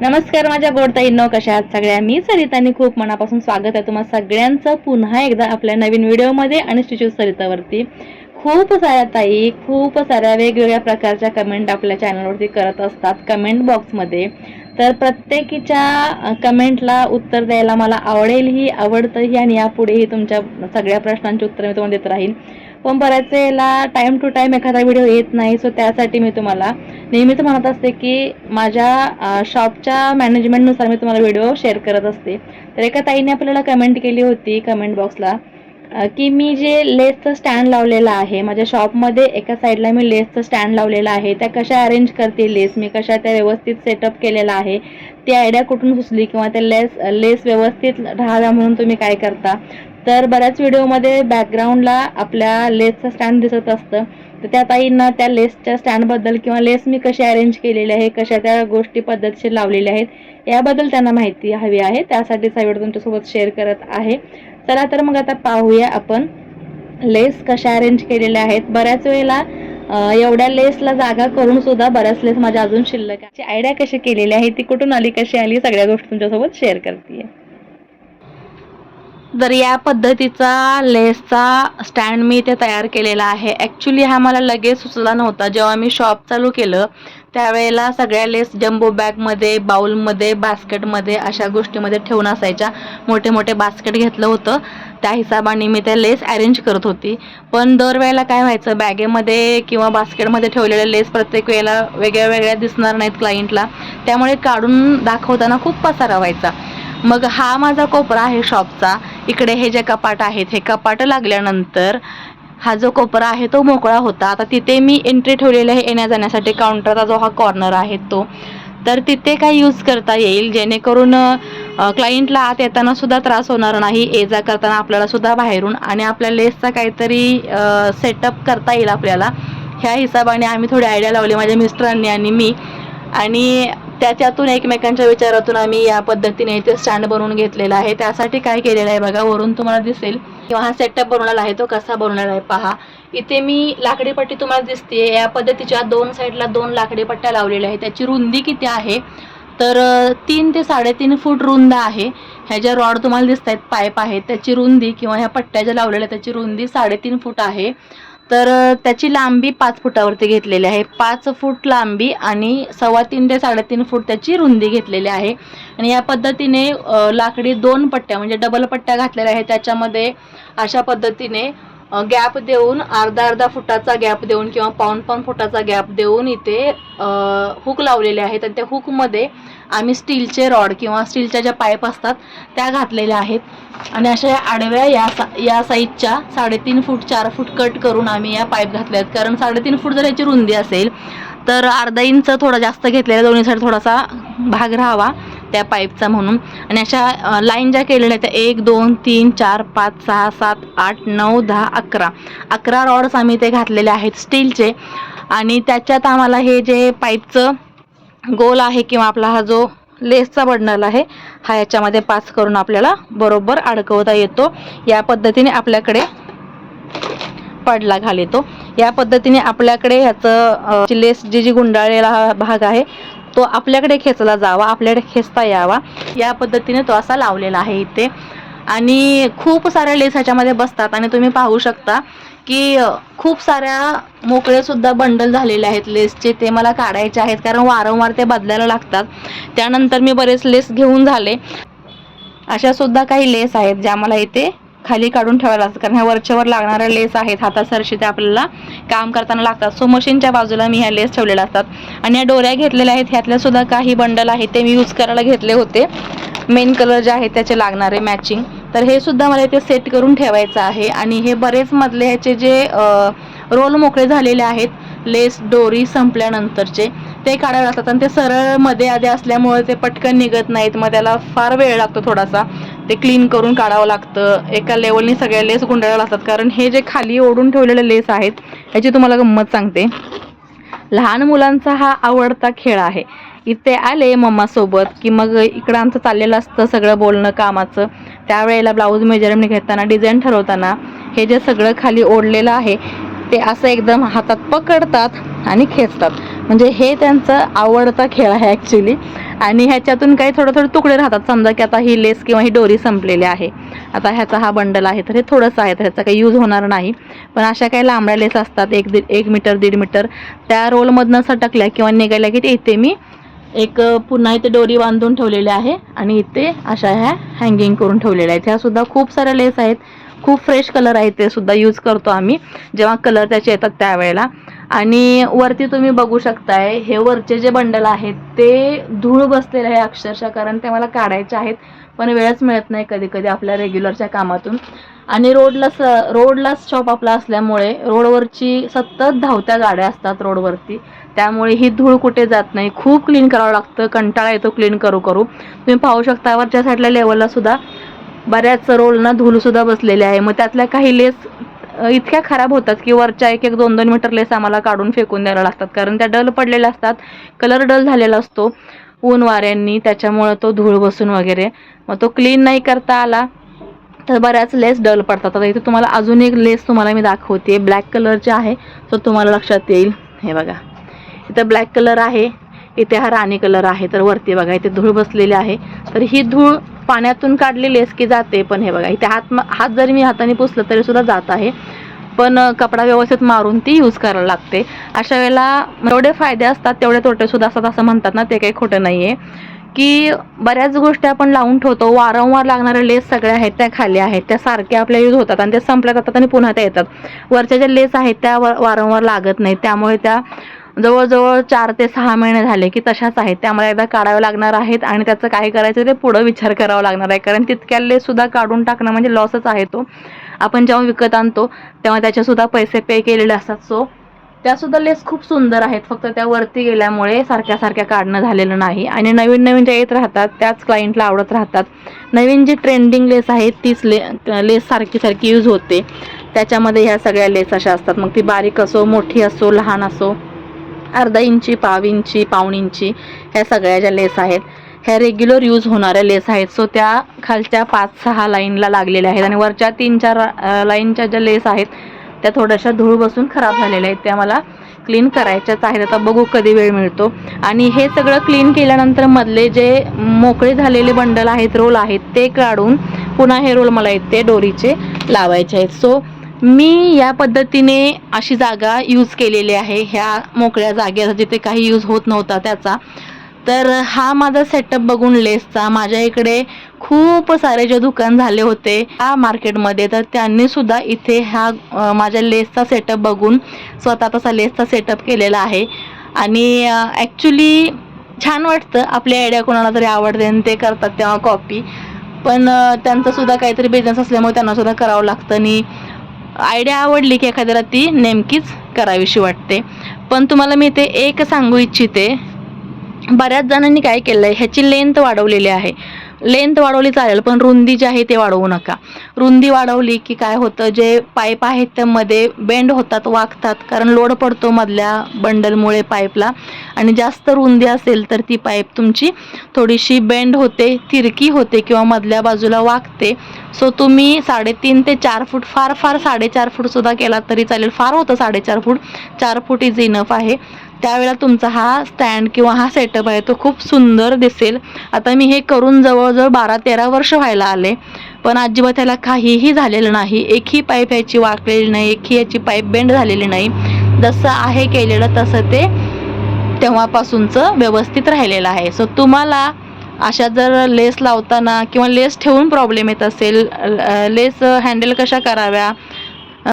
नमस्कार माझ्या गोडताईंनो कशा आहात सगळ्या? मी सरितानी खूप मनापासून स्वागत आहे तुम्हाला सगळ्यांचं पुन्हा एकदा आपल्या नवीन व्हिडिओमध्ये आणि स्टिच्यू सरितावरती. खूप साऱ्या ताई खूप साऱ्या वेगवेगळ्या प्रकारच्या कमेंट आपल्या चॅनलवरती करत असतात कमेंट बॉक्समध्ये तर प्रत्येकीच्या कमेंटला उत्तर द्यायला मला आवडेलही आवडतंही आणि यापुढेही तुमच्या सगळ्या प्रश्नांची उत्तरं मी तुम्हाला देत राहील पण बऱ्याच वेळेला टाईम टू टाईम एखादा व्हिडिओ येत नाही. सो त्यासाठी मी तुम्हाला नेहमीच म्हणत असते की माझ्या शॉपच्या मॅनेजमेंटनुसार मी तुम्हाला व्हिडिओ शेअर करत असते. तर एका ताईने आपल्याला कमेंट केली होती कमेंट बॉक्सला की मी जे लेसचं स्टँड लावलेलं आहे माझ्या शॉपमध्ये एका साईडला मी लेसचं स्टँड लावलेलं आहे. त्या कशा अरेंज करते लेस मी कशा त्या व्यवस्थित सेटअप केलेला आहे? ती आयडिया कुठून सुचली? किंवा त्या लेस लेस व्यवस्थित राहाव्या म्हणून तुम्ही काय करता? तर बऱ्याच व्हिडिओमध्ये बॅकग्राऊंडला आपल्या लेसचं स्टँड दिसत असतं. तर त्या ताईंना त्या लेसच्या स्टँडबद्दल किंवा लेस मी कशी अरेंज केलेली आहे कशा त्या गोष्टी पद्धतशीर लावलेल्या आहेत याबद्दल त्यांना माहिती हवी आहे. त्यासाठीच हा व्हिडिओ तुमच्यासोबत शेअर करत आहे. चला तर मग आता पाहूया आपण लेस कशा अरेंज केलेल्या आहेत. बऱ्याच वेळेला एवढ्या लेसला जागा करून सुद्धा बऱ्याच लेस माझ्या अजून शिल्लक आहे. आयडिया कशी केलेली आहे ती कुठून आली कशी आली सगळ्या गोष्टी तुमच्यासोबत शेअर करते तर या पद्धतीचा लेसचा स्टँड मी इथे तयार केलेला आहे. ॲक्च्युली हा मला लगेच सुचला नव्हता. जेव्हा मी शॉप चालू केलं त्यावेळेला सगळ्या लेस जम्बो बॅगमध्ये बाऊलमध्ये बास्केटमध्ये अशा गोष्टीमध्ये ठेवून असायच्या. मोठे मोठे बास्केट घेतलं होतं. त्या हिशोबाने मी त्या लेस अरेंज करत होती. पण दरवेळेला काय व्हायचं बॅगेमध्ये किंवा बास्केटमध्ये ठेवलेले लेस प्रत्येक वेळेला वेगळ्या वेगळ्या दिसणार नाहीत क्लायंटला त्यामुळे काढून दाखवताना खूप पसारा व्हायचा. मग हा माझा कोपरा आहे शॉपचा इकडे हे जे कपाट आहेत हे कपाट लागल्यानंतर हा जो कोपरा आहे तो मोकळा होता. आता तिथे मी एंट्री ठेवलेली आहे येण्या जाण्यासाठी काउंटरचा जो हा कॉर्नर आहे तो. तर तिथे काय यूज करता येईल? जेणेकरून क्लायंटला आत येताना सुद्धा त्रास होणार नाही ये जा करताना आपल्याला सुद्धा बाहेरून आणि आपल्या लेसचा काहीतरी सेटअप करता येईल आपल्याला. ह्या हिशोबाने आम्ही थोडी आयडिया लावली माझ्या मिस्टरांनी आणि मी. आणि त्याच्यातून एकमेकांच्या विचारातून आम्ही या पद्धतीने इथे स्टँड बनवून घेतलेला आहे. त्यासाठी काय केलेलं आहे बघा वरून तुम्हाला दिसेल. किंवा हा सेटअप बनवलेला आहे तो कसा बनवलेला आहे पहा. इथे मी लाकडी पट्टी तुम्हाला दिसते या पद्धतीच्या दोन साईडला दोन लाकडी पट्ट्या लावलेल्या आहेत. त्याची रुंदी किती आहे? तर तीन ते साडेतीन फूट रुंद आहे. ह्या ज्या रॉड तुम्हाला दिसत आहेत पाईप आहेत त्याची रुंदी किंवा ह्या पट्ट्या ज्या लावलेल्या त्याची रुंदी साडेतीन फूट आहे. तर त्याची लांबी पाच फुटावरती घेतलेली आहे. पाच फूट लांबी आणि सव्वा तीन ते साडेतीन फूट त्याची रुंदी घेतलेली आहे. आणि या पद्धतीने लाकडी दोन पट्ट्या म्हणजे डबल पट्ट्या घातलेल्या आहेत. त्याच्यामध्ये अशा पद्धतीने गॅप देऊन अर्धा अर्धा फुटाचा गॅप देऊन किंवा पाऊन पाऊन फुटाचा गॅप देऊन इथे हुक लावलेले आहेत आणि त्या हुकमध्ये आम्ही स्टीलचे रॉड किंवा स्टीलच्या ज्या पाईप असतात त्या घातलेल्या आहेत. आणि अशा आडव्या या सा या साईजच्या साडेतीन फूट चार फूट कट करून आम्ही या पाईप घातल्या आहेत. कारण साडेतीन फूट जर याची रुंदी असेल तर अर्धा इंच थोडा जास्त घेतलेला दोन्ही साईड थोडासा भाग राहावा. त्या पाईपचा म्हणून. आणि अशा लाईन ज्या केलेल्या आहेत त्या एक दोन तीन चार पाच सहा सात आठ नऊ दहा अकरा. अकरा रॉड्स आम्ही ते घातलेले आहेत स्टीलचे आणि त्याच्यात आम्हाला हे जे पाईपचं गोल आहे किंवा आपला हा जो लेसचा बंडल आहे हा याच्यामध्ये पास करून आपल्याला बरोबर अडकवता येतो. या पद्धतीने आपल्याकडे पडला घाल येतो. या पद्धतीने आपल्याकडे ह्याचं लेस जी जी गुंडाळलेला हा भाग आहे तो आपल्याकडे खेचला जावा आपल्याकडे खेचता यावा. या पद्धतीने तो असा लावलेला आहे इथे. आणि खूप साऱ्या लेस ह्याच्यामध्ये बसतात आणि तुम्ही पाहू शकता की खूप साऱ्या मोकळे सुद्धा बंडल झालेले आहेत लेसचे ते मला काढायचे आहेत कारण वारंवार ते बदलायला लागतात. त्यानंतर मी बरेच लेस घेऊन झाले. अशा सुद्धा काही लेस आहेत ज्या मला इथे खाली काढून ठेवायला लागतात कारण ह्या वरच्यावर लागणाऱ्या लेस आहेत. हातासरशी ते आपल्याला काम करताना लागतात. सो मशीनच्या बाजूला मी ह्या लेस ठेवलेल्या असतात. आणि या डोऱ्या घेतलेल्या आहेत. ह्यातल्या सुद्धा काही बंडल आहेत. ते मी यूज करायला घेतले होते. मेन कलर जे आहेत त्याचे लागणारे मॅचिंग तर हे सुद्धा मला इथे सेट करून ठेवायचं आहे. आणि हे बरेच मधले ह्याचे जे रोल मोकळे झालेले आहेत लेस डोरी संपल्यानंतरचे. ते काढावे लागतात आणि ते सरळमध्ये आधी असल्यामुळे ते पटकन निघत नाहीत. मग त्याला फार वेळ लागतो थोडासा. ते क्लीन करून काढावं लागतं. एका लेवलनी सगळ्या लेस गुंडाळ्या लागतात. कारण हे जे खाली ओढून ठेवलेले लेस आहेत याची तुम्हाला गंमत सांगते. लहान मुलांचा हा आवडता खेळ आहे. इथे आले मम्मासोबत की मग इकडं आमचं चाललेलं असतं सगळं बोलणं कामाचं. त्यावेळेला ब्लाऊज मेजरमेंट घेताना डिझाईन ठरवताना हे जे सगळं खाली ओढलेलं आहे ते असं एकदम हातात पकडतात आणि खेचतात. म्हणजे हे त्यांचं आवडता खेळ आहे ॲक्च्युली आणि ह्याच्यातून काही थोडं थोडे तुकडे राहतात. समजा की आता ही लेस किंवा ही डोरी संपलेली आहे. आता ह्याचा हा बंडल आहे तर हे थोडंसं आहे तर ह्याचा काही यूज होणार नाही. पण अशा काही लांबड्या लेस असतात एक दीड एक मीटर दीड मीटर. त्या रोलमधनं सटकल्या किंवा निघाल्या की ते इथे मी एक पुन्हा इथे डोरी बांधून ठेवलेली आहे. आणि इथे अशा ह्या हँगिंग करून ठेवलेल्या आहेत. ह्या सुद्धा खूप साऱ्या लेस आहेत. खूप फ्रेश कलर आहे ते सुद्धा यूज करतो आम्ही. जेव्हा कलर त्याचे येतात त्यावेळेला. आणि वरती तुम्ही बघू शकताय हे वरचे जे बंडल आहेत ते धूळ बसलेले आहे अक्षरशः कारण ते मला काढायचे आहेत. पण वेळच मिळत नाही कधी कधी आपल्या रेग्युलरच्या कामातून. आणि रोडला स रोडला शॉप आपला असल्यामुळे रोडवरची सतत धावत्या गाड्या असतात रोडवरती त्यामुळे ही धूळ कुठे जात नाही. खूप क्लीन करावं लागतं. कंटाळा येतो क्लीन करू करू तुम्ही पाहू शकता वरच्या साईडला लेवलला सुद्धा. बऱ्याच रोलना धूळसुद्धा बसलेली आहे. मग त्यातल्या काही लेस इतक्या खराब होतात की वरच्या एक एक दोन दोन मीटर लेस आम्हाला काढून फेकून द्यायला लागतात. कारण त्या डल पडलेल्या असतात. कलर डल झालेला असतो. ऊन वाऱ्यांनी त्याच्यामुळं तो धूळ बसून वगैरे. मग तो क्लीन नाही करता आला तर बऱ्याच लेस डल पडतात. आता इथे तुम्हाला अजून एक लेस तुम्हाला मी दाखवते. ब्लॅक कलरची आहे. तर तुम्हाला लक्षात येईल. हे बघा. इथं ब्लॅक कलर आहे. इथे हा राणी कलर आहे. तर वरती बघा इथे धूळ बसलेली आहे. तर ही धूळ पाण्यातून काढली लेस की जाते पण हे बघा इथे हात हात जरी मी हाताने पुसलं तरी सुद्धा जात आहे. पण कपडा व्यवस्थित मारून ती यूज करायला लागते. अशा वेळेला एवढे फायदे असतात तेवढे तोटे सुद्धा असतात असं म्हणतात ना ते काही खोटं नाही आहे की बऱ्याच गोष्टी आपण लावून ठेवतो वारंवार लागणाऱ्या लेस सगळ्या आहेत त्या खाली आहेत त्या सारख्या आपल्या यूज होतात आणि त्या संपल्या जातात आणि पुन्हा त्या येतात. वरच्या ज्या लेस आहेत त्या वारंवार लागत नाहीत. त्यामुळे त्या जवळजवळ चार ते सहा महिने झाले की तशाच आहेत. त्यामुळे एकदा काढाव्या लागणार आहेत आणि त्याचं काय करायचं ते पुढं विचार करावा लागणार आहे. कारण तितक्याले सुद्धा काढून टाकणं म्हणजे लॉसच आहे तो. आपण जेव्हा विकत आणतो तेव्हा त्याच्यासुद्धा पैसे पे केलेले असतात. सो त्यासुद्धा लेस खूप सुंदर आहेत. फक्त त्या वरती गेल्यामुळे सारख्या सारख्या काढणं झालेलं नाही. आणि नवीन नवीन ज्या येत राहतात त्याच क्लायंटला आवडत राहतात. नवीन जी ट्रेंडिंग लेस आहे तीच ले लेस सारखी सारखी यूज होते. त्याच्यामध्ये ह्या सगळ्या लेस अशा असतात. मग ती बारीक असो मोठी असो लहान असो अर्धा इंची पाव इंची पाऊण इंची ह्या सगळ्या ज्या लेस आहेत ह्या रेग्युलर यूज होणाऱ्या लेस आहेत. सो त्या खालच्या पाच सहा लाईनला लागलेल्या आहेत आणि वरच्या तीन चार लाईनच्या ज्या लेस आहेत त्या थोड्याशा धूळ बसून खराब झालेल्या आहेत. त्या मला क्लीन करायच्याच आहेत. आता बघू कधी वेळ मिळतो. आणि हे सगळं क्लीन केल्यानंतर मधले जे मोकळे झालेले बंडल आहेत रोल आहेत ते काढून पुन्हा हे रोल मला येते डोरीचे लावायचे आहेत. सो मी या पद्धतीने अशी जागा यूज केलेली आहे. ह्या मोकळ्या जागेचा जिथे काही यूज होत नव्हता त्याचा. तर हा माझा सेटअप बघून लेसचा माझ्या इकडे खूप सारे जे दुकान झाले होते ह्या मार्केटमध्ये तर त्यांनी सुद्धा इथे ह्या माझ्या लेसचा सेटअप बघून स्वतः तसा लेसचा सेटअप केलेला आहे. आणि ॲक्च्युली छान वाटतं. आपली आयडिया कोणाला तरी आवडते आणि ते करतात तेव्हा कॉपी पण अं, त्यांचा सुद्धा काहीतरी बिझनेस असल्यामुळे त्यांना सुद्धा करावं लागतं. आणि आयडिया आवडली की एखाद्याला ती नेमकीच करावीशी वाटते. पण तुम्हाला मी ते एक सांगू इच्छिते. बऱ्याच जणांनी काय केलं आहे ह्याची लेंथ वाढवलेली आहे. लेंथ वाढवली चालेल पण रुंदी जी आहे ते वाढवू नका. रुंदी वाढवली की काय होतं जे पाईप आहेत त्यामध्ये बेंड होतात वागतात कारण लोड पडतो मधल्या बंडलमुळे पाईपला. आणि जास्त रुंदी असेल तर ती पाईप तुमची थोडीशी बेंड होते तिरकी होते किंवा मधल्या बाजूला वागते सो तुम्ही साडेतीन ते चार फूट फार फार साडेचार फूटसुद्धा केला तरी चालेल. फार होतं साडेचार फूट. चार फूट इज इनफ आहे. त्यावेळेला तुमचा हा स्टँड किंवा हा सेटअप आहे तो खूप सुंदर दिसेल. आता मी हे करून जवळजवळ बारा तेरा वर्ष व्हायला आले. पण अजिबात त्याला काहीही झालेलं नाही. एकही पाईप याची वाकलेली नाही एकही याची पाईप बेंड झालेली नाही. जसं आहे केलेलं तसं ते तेव्हापासूनचं व्यवस्थित राहिलेलं आहे. सो तुम्हाला अशा जर लेस लावताना किंवा लेस ठेवून प्रॉब्लेम येत असेल लेस हँडल कशा कराव्या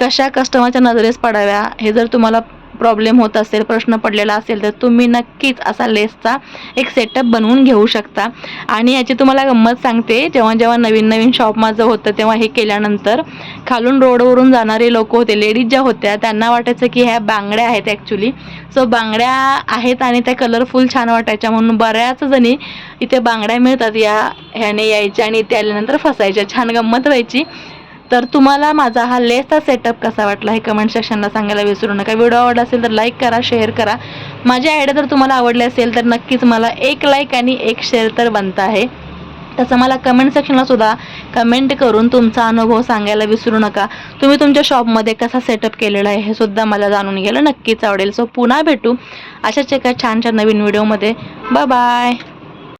कशा कस्टमरच्या नजरेस पडाव्या हे जर तुम्हाला प्रॉब्लेम होत असेल प्रश्न पडलेला असेल तर तुम्ही नक्कीच असा लेसचा एक सेटअप बनवून घेऊ शकता. आणि याची तुम्हाला गंमत सांगते जेव्हा जेव्हा नवीन नवीन शॉप माझं होतं तेव्हा हे केल्यानंतर खालून रोडवरून जाणारे लोक होते लेडीज ज्या होत्या त्यांना वाटायचं की ह्या बांगड्या आहेत ॲक्च्युली सो बांगड्या आहेत आणि त्या कलरफुल छान वाटायच्या म्हणून बऱ्याच जणी इथे बांगड्या मिळतात या ह्याने यायच्या आणि इथे आल्यानंतर फसायच्या. छान गंमत व्हायची. तर तुम्हाला माझा हा लेसचा सेटअप कसा वाटला हे कमेंट सेक्शनला सांगायला विसरू नका. व्हिडिओ आवडला असेल तर लाईक करा शेअर करा. माझी आयडिया जर तुम्हाला आवडली असेल तर नक्कीच मला एक लाईक आणि एक शेअर तर बनत आहे. तसं मला कमेंट सेक्शनला सुद्धा कमेंट करून तुमचा अनुभव सांगायला विसरू नका. तुम्ही तुमच्या शॉपमध्ये कसा सेटअप केलेला आहे हे सुद्धा मला जाणून घ्यायला नक्कीच आवडेल. सो पुन्हा भेटू. अशाच एका छान छान नवीन व्हिडिओमध्ये बाय बाय